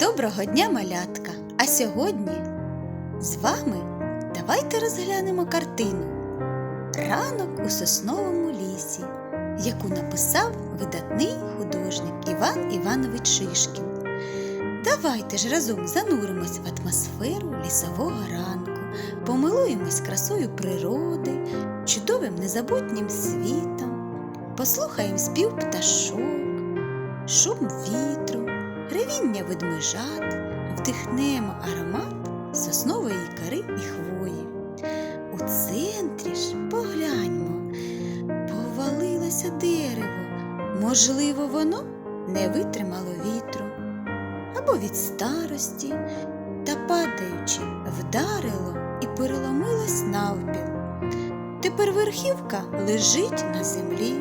Доброго дня, малятка! А сьогодні з вами давайте розглянемо картину Ранок у сосновому лісі, яку написав видатний художник Іван Іванович Шишкін. Давайте ж разом зануримось в атмосферу лісового ранку, помилуємось красою природи, чудовим незабутнім світом, послухаємо спів пташок, шум вітру, ведмежат, вдихнемо аромат соснової кори і хвої. У центрі ж погляньмо, повалилося дерево. Можливо, воно не витримало вітру або від старості, та падаючи, вдарило і переломилось навпіл. Тепер верхівка лежить на землі,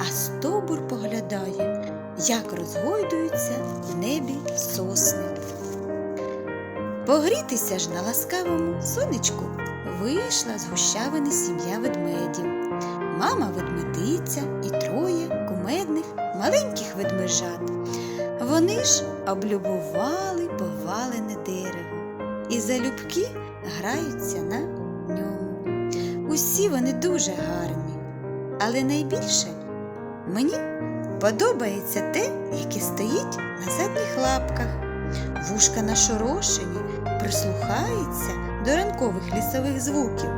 а стобур поглядає, як розгойдуються небі сосни. Погрітися ж на ласкавому сонечку вийшла з гущавини сім'я ведмедів, мама ведмедиця і троє кумедних маленьких ведмежат. Вони ж облюбували повалене дерево і залюбки граються на ньому. Усі вони дуже гарні, але найбільше мені подобається те, яке стоїть на задніх лапках. Вушка нашорошені, прислухається до ранкових лісових звуків.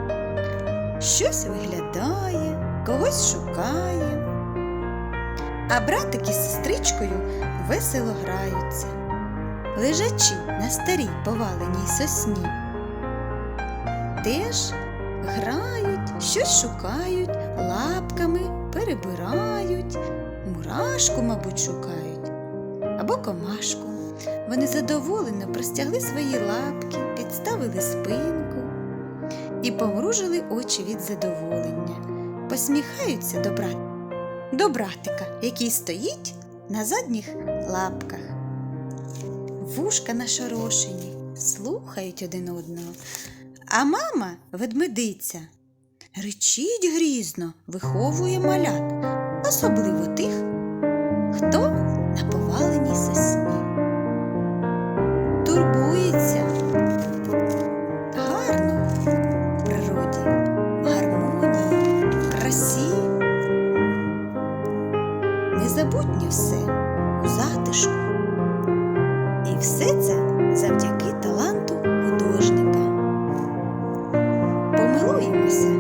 Щось виглядає, когось шукає. А братик із сестричкою весело граються, лежачи на старій поваленій сосні. Теж грають, щось шукають, лапками перебирають, мурашку, мабуть, шукають або комашку. Вони задоволено простягли свої лапки, підставили спинку і помружили очі від задоволення, посміхаються до, брат... до братика, який стоїть на задніх лапках. Вушка нашорошені, слухають один одного. А мама, ведмедиця, Речіть грізно, виховує малят, особливо тих, хто на поваленій сосні. Турбується гарно в природі, гармонії, красі. Незабутнє все у затишку. І все це завдяки таланту художника. Помилуємося.